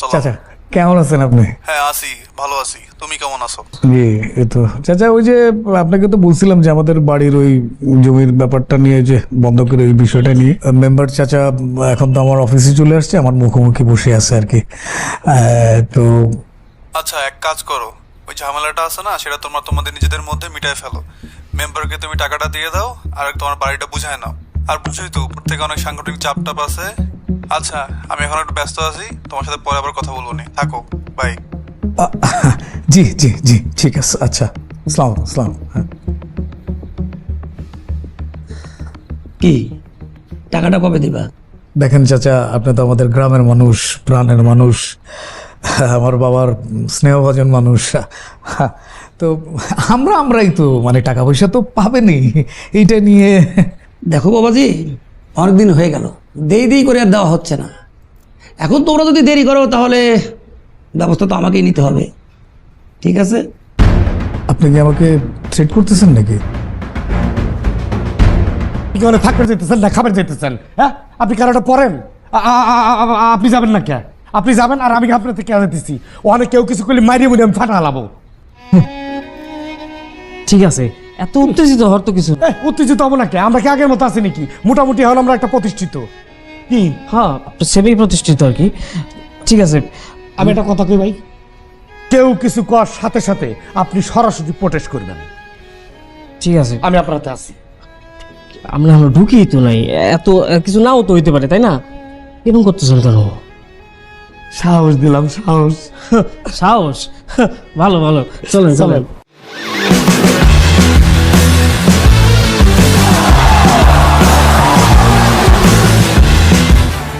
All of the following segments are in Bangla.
চাচা কেমন আছেন আপনি? হ্যাঁ আছি ভালো আছি। তুমি কেমন আছো? জি এই তো। চাচা ওই যে আপনাকে তো বলছিলাম যে আমাদের বাড়ির ওই জমির ব্যাপারটা নিয়ে যে বন্ধকের ওই বিষয়টা নিয়ে। মেম্বার চাচা এখন তো আমার অফিসে চলে আসছে আমার মুখোমুখি বসে আছে আর কি। তো আচ্ছা এক কাজ করো। ওই ঝামেলাটা আছে না সেটা তোমরা তোমাদের নিজেদের মধ্যে মিটায় ফেলো। মেম্বারকে তুমি টাকাটা দিয়ে দাও আর তোমার বাড়িটা বুঝায় নাও। আর বুঝোই তো উপর থেকে অনেক সাংগঠনিক চাপ টাপ আছে আচ্ছা আমি এখন একটু ব্যস্ত আছি তোমার সাথে পরে আবার কথা বলব নি। থাকো বাই জি জি জি ঠিক আছে আচ্ছা আসসালাম আসসালাম হ্যাঁ। কি? টাকাটা কবে দিবা? দেখেন চাচা আপনি তো আমাদের গ্রামের মানুষ প্রাণের মানুষ আমার বাবার স্নেহভাজন মানুষ তো আমরা আমরাই তো মানে টাকা পয়সা তো পাবেনি এইটা নিয়ে। দেখো বাবাজি অনেকদিন হয়ে গেল। দেরি দেরি করে আর দেওয়া হচ্ছে না। এখন তোমরা যদি দেরি করো তাহলে ব্যবস্থা তো আমাকেই নিতে হবে। ঠিক আছে? আপনি কি আমাকে থ্রেট করতেছেন নাকি? কি মানে থাকতে যেতেছেন না খাবার যেতেছেন হ্যাঁ? আপনি কারোটা পড়েন? আপনি যাবেন না কে? আপনি যাবেন আর আমি আপনার থেকে দিচ্ছি অনেক কেউ কিছু করলে মারিয়ে বলে আমি ফাটা হালাবো ঠিক আছে। এত উত্তেজিত হওয়ার তো কিছু না। উত্তেজিত হব না কে? আমরা কি আগের মতো আছি নাকি? মোটামুটি এখন আমরা একটা প্রতিষ্ঠিত। কি? হ্যাঁ সেমি প্রতিষ্ঠিত আর কি। ঠিক আছে। আমি একটা কথা কই ভাই? কেউ কিছু করার সাথে সাথে আপনি সরাসরি প্রোটেস্ট করবেন। ঠিক আছে। আমি আপনার হাতে আছি। আমরা আমরা ঢুকি তো নাই। এত কিছু নাও তো হইতে পারে তাই না? এরকম করতেছেন কেন? সাহস দিলাম সাহস। সাহস? ভালো ভালো। চলেন। চলেন।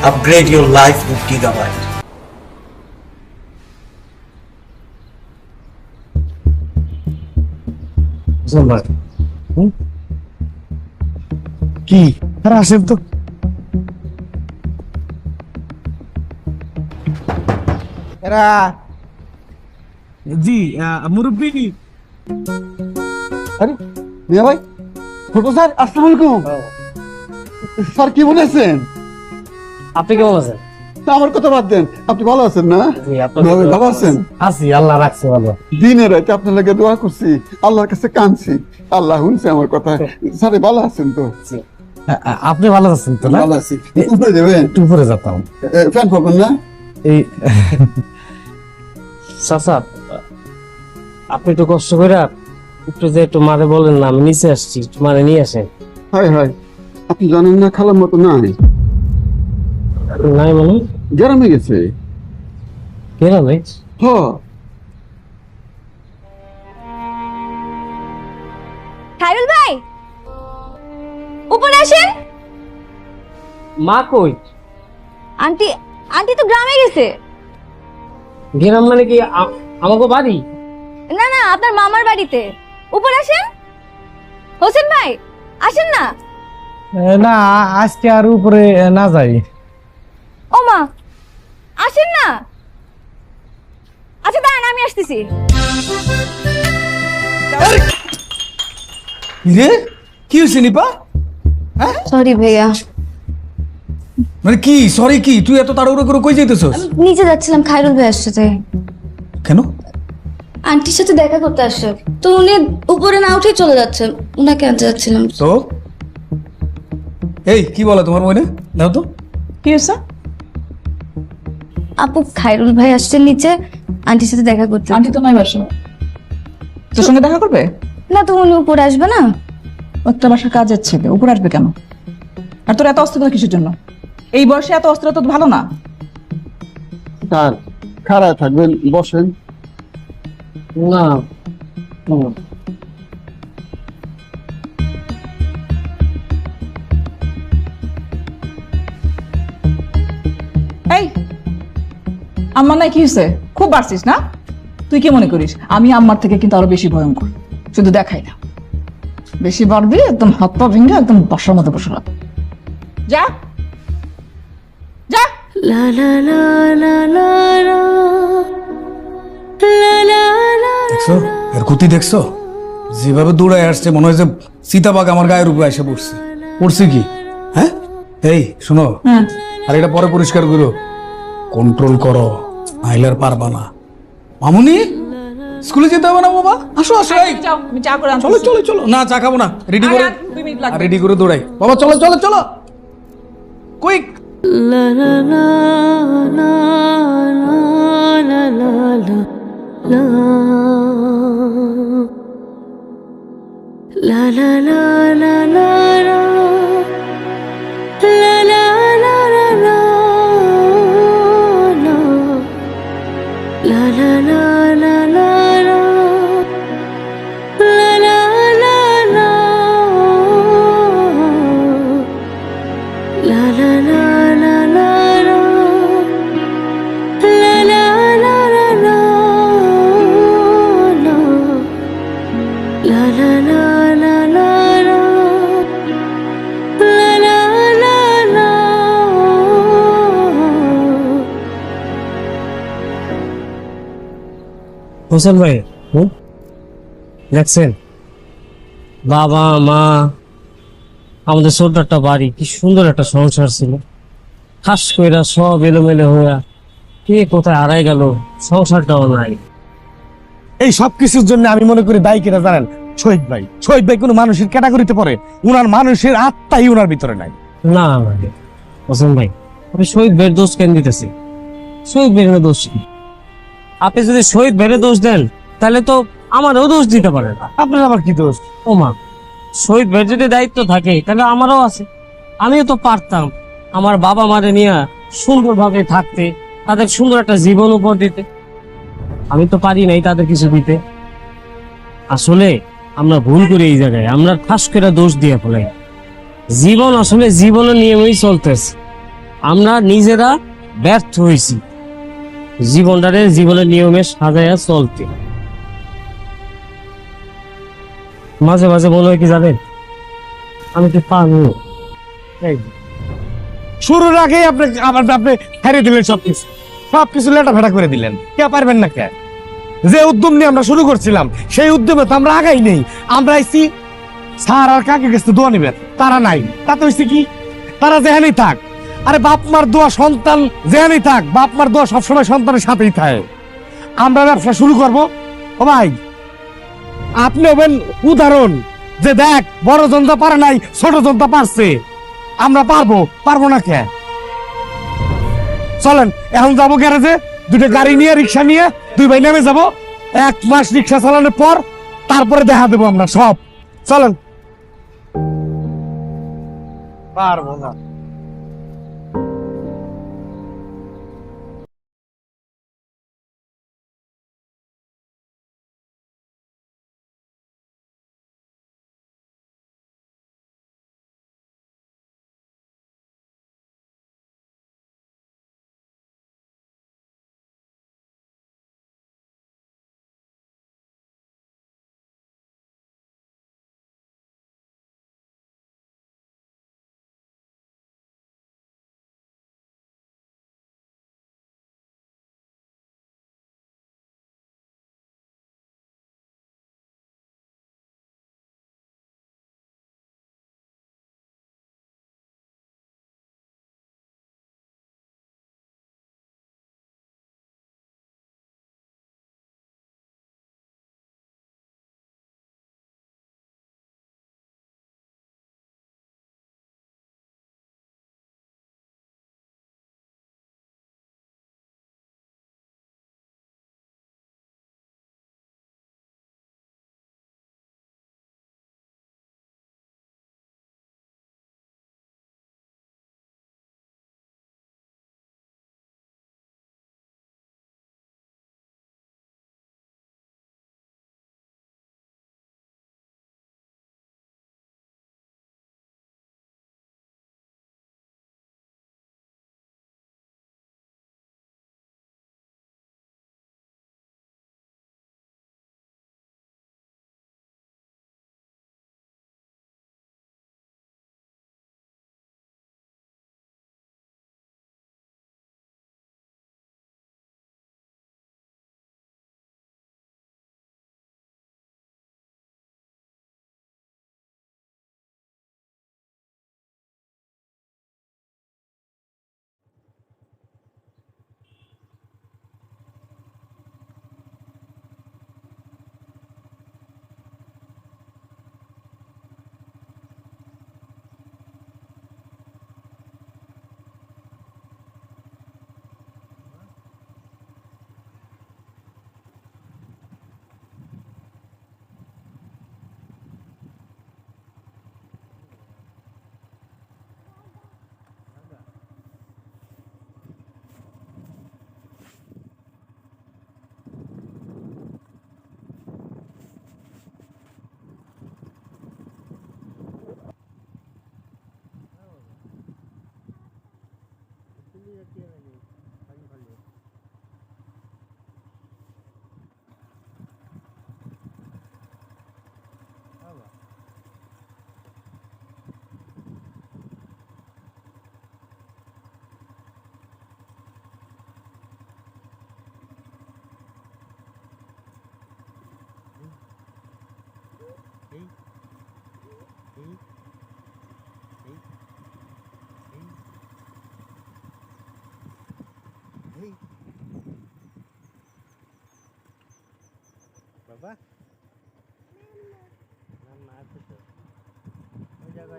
Upgrade your life with Gigabyte. কি? আরে আসেন তো। এরা জি মুরব্বী। আরে মিয়া ভাই ছোট স্যার আসসালামু আলাইকুম। স্যার কি বলেছেন? আপনি কেমন আছেন? আমার কথা বাদ দেন। আপনি ভালো আছেন না? ভালো আছেন। আছি আল্লাহ রাখছে ভালো। দিনে রাতে আপনার লাগে দোয়া করছি আল্লাহর কাছে কাঁদছি। আল্লাহ শুনছে আমার কথা। স্যার ভালো আছেন তো? আপনি ভালো আছেন তো না? ভালো আছি। উপরে একটু উপরে যেতাম। ফ্যান পাবেন না? এই চাচা আপনি একটু কষ্ট করে একটু যে একটু মারে বলেন না আমি নিচে আসছি একটু মারে নিয়ে আসেন। হাই হাই আপনি জানেন না খালার মতো নাই। নাই মানে গ্রামে গেছে। হ। ভাই! উপরে আসেন। মা কই? আন্টি আন্টি তো গ্রামে গেছে। গেলাম মানে কি আমাকে বাড়ি? না না আপনার মামার বাড়িতে। উপরে আসেন। হোসেন ভাই আসেন না। না আজকে আর উপরে না যাই। ও মা আসেন না। আচ্ছা দাঁড়ান আমি আসতেছি। রে কি হয়েছে নিপা? সরি ভাইয়া। মানে কি সরি কি তুই এত তাড়াহুড়ো করে কই যাইতেছস? নিচে যাচ্ছিলাম খাইরুল ভাইয়ের সাথে কেন? আন্টির সাথে দেখা করতে আসছে। তো উনি উপরে না উঠে চলে যাচ্ছেন উনাকে আনতে যাচ্ছিলাম। তো? এই কি বলে তোমার মনে দাও তো। কি হয়েছে? আপু খাইরুল ভাই আসছেন নিচে। আন্টির সাথে দেখা করতে। আন্টি তো নয় বাসা। তোর সঙ্গে দেখা করবে? না তো উনি উপরে আসবে না। একটা বাসার কাজের ছেলে উপর আসবে কেন? আর তোর এত অস্থিরতা কিসের জন্য? এই বয়সে এত অস্থিরতা তো ভালো না। স্যার খাড়ায় থাকবেন বসেন। না। আম্মা নাই কি হয়েছে খুব বাড়ছিস না? তুই কি মনে করিস? আমি আম্মার থেকে কিন্তু আরও বেশি ভয়ঙ্কর। শুধু দেখাই না। বেশি বাড়বি একদম হাত পা ভেঙে একদম বসার মতো বসে রাখ। যা। যা। দেখছ? এর গতি দেখছ? যেভাবে দৌড়ায় আসছে মনে হয় যে সীতাবাগ আমার গায়ের উপরে এসে পড়ছে। পড়ছে কি? হ্যাঁ? এই শোনো। হ্যাঁ। আর এটা পরে পরিষ্কার করো। কন্ট্রোল করো। নাইলে আর পারবা না। মামুনি স্কুলে যেতে হবে না বাবা? আসো আসো। এই যাও আমি চা করে চলো চলো চলো। না চা খাব না। রেডি করে। রেডি করে দৌড়াই। বাবা চলো চলো চলো। কুইক হোসেন ভাই হুম? দেখছেন? বাবা মা আমাদের ছোট্ট একটা বাড়ি কি সুন্দর একটা সংসার ছিল। হাস কইরা সব এলোমেলো হইয়া কে কোথায় হারাই গেল সংসারটাও নাই। এই সব কিছুর জন্য আমি মনে করি দায়ী কিনা জানেন? শহীদ ভাই। শহীদ ভাই কোনো মানুষের ক্যাটাগরিতে পড়ে উনার মানুষের আত্মাই উনার ভিতরে নাই। না হোসেন ভাই আপনি শহীদ ভাইয়ের দোষ কেন দিতেছি? শহীদ ভাইয়ের দোষ কি? আপনি যদি শহীদ ভাইয়ের দোষ দেন তাহলে তো আমারও দোষ দিতে পারেন আপনার আবার কি দোষ? ও মা শহীদ ভাইয়ের যদি দায়িত্ব থাকে তাহলে আমারও আছে। আমিও তো পারতাম আমার বাবা মারে নিয়ে সুন্দরভাবে থাকতে তাদের সুন্দর একটা জীবন উপর দিতে। আমি তো পারি নাই তাদের কিছু দিতে। আসলে আমরা ভুল করি এই জায়গায় আমরা ঠাস করে দোষ দিয়ে ফেলাই জীবন আসলে জীবনের নিয়মেই চলতেছে। আমরা নিজেরা ব্যর্থ হয়েছি। জীবনটারে জীবনের নিয়মে সাজাইয়া চলতে। মাঝে মাঝে মনে হয় কি জানেন? আমি তো পারব শুরুর আগে আপনি আবার আপনি হারিয়ে দিলেন সবকিছু। সবকিছু লেটা ফেটা করে দিলেন। কে পারবেন না কে? যে উদ্যম নিয়ে আমরা শুরু করছিলাম, সেই উদ্যমে তো আমরা আগাই নেই। আমরা আইছি, স্যার আর কাকে গেছে দোয়া নিবেন? তারা নাই। তাতে হইছে কি? তারা যেখানেই থাক আরে বাপ মার দোয়া সন্তান যেখানেই থাক বাপ মার দোয়া সবসময় সন্তানের সাথেই থাকে। আমরা ব্যবসা শুরু করব। ও ভাই, আপনি হবেন উদাহরণ যে দেখ, বড় জনতা পারে নাই, ছোট জনতা পারছে। আমরা পারব পারব না কে? চলেন, এখন যাব গ্যারেজে দুটো গাড়ি নিয়ে, রিক্সা নিয়ে, দুই ভাই নেমে যাব। এক মাস রিক্সা চালানোর পর তারপরে দেখা দেবো আমরা সব। চলেন। পারব না।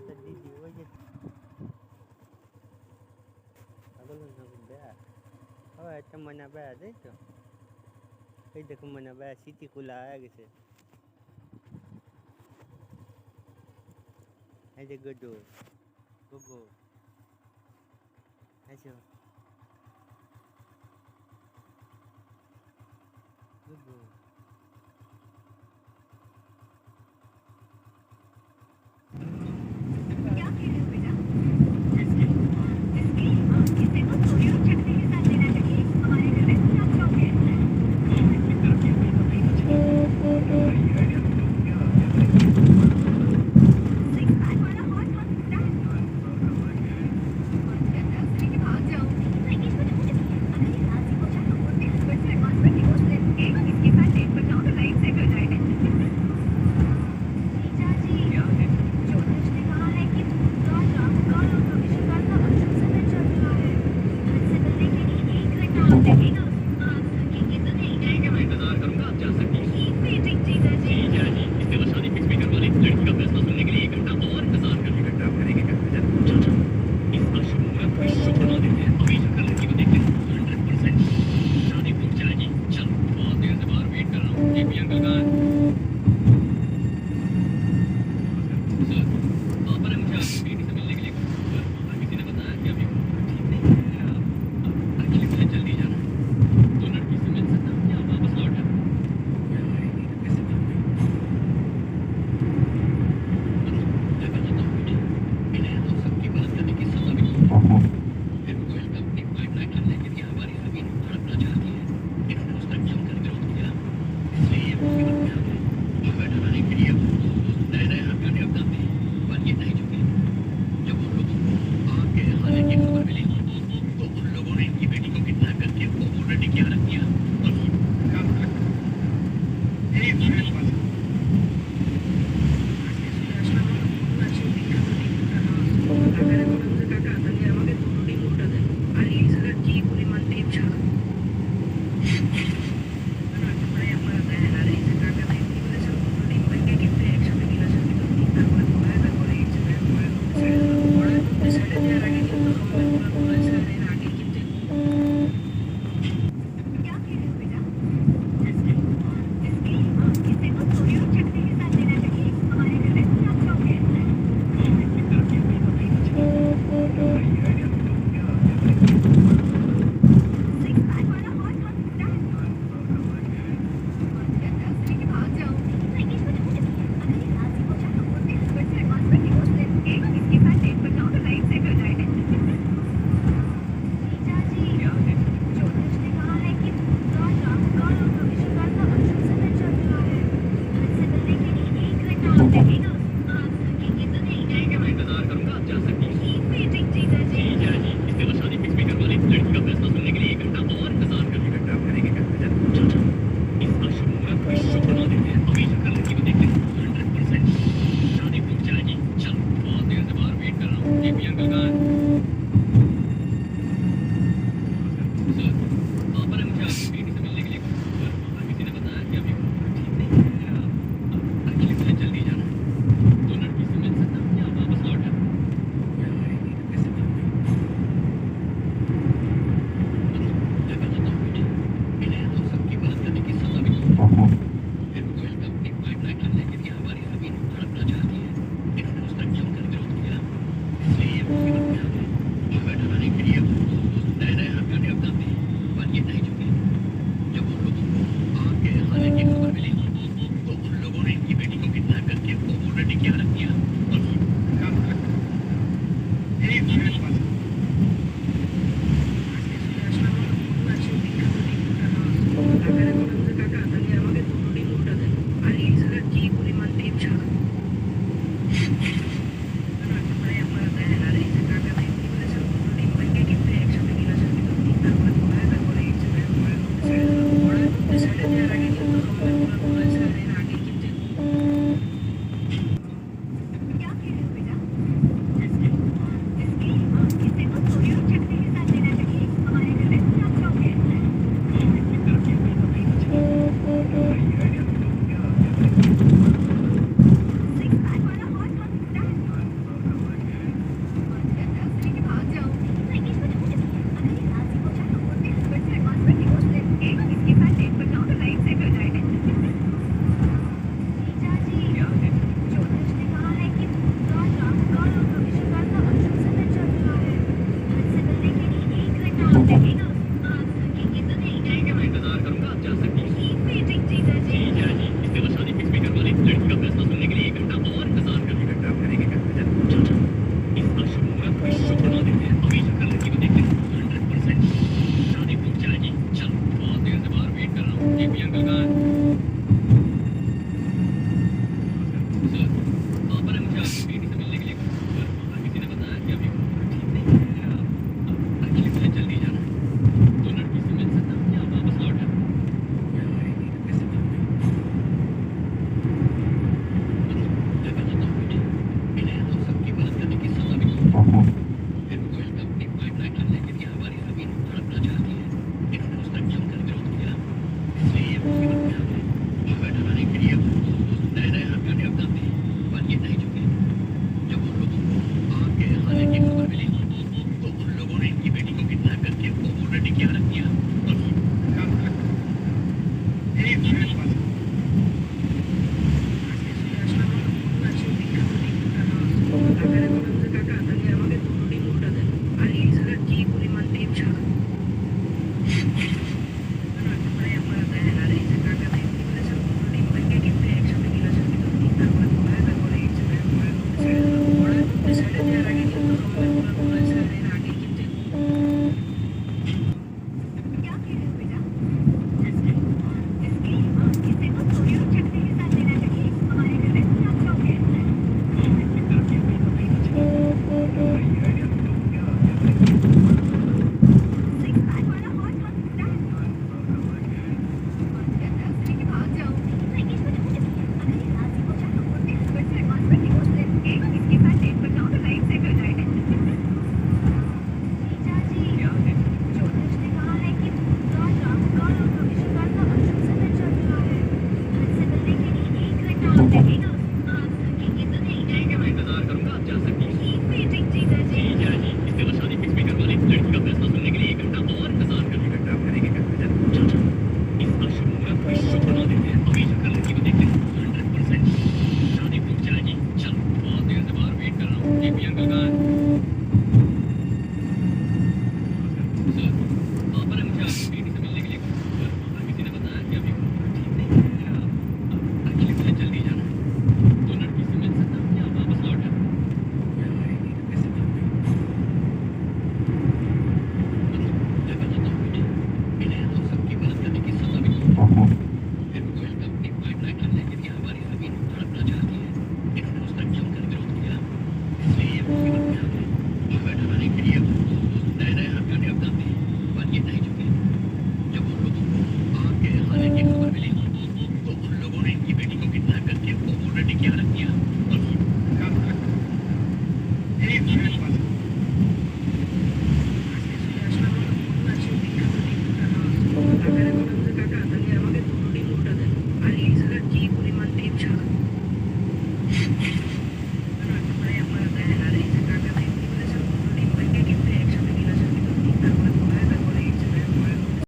ওই জায়গাটা দিদি ওই যে পাগল হয়ে যাবে বেয়া ও একটা ময়না বেয়া দেই তো এই দেখো ময়না বেয়া সিটি খোলা হয়ে গেছে এই যে গডু গুগু আইসো গুগু Kategorie man Mm-hmm. Riviera, yeah.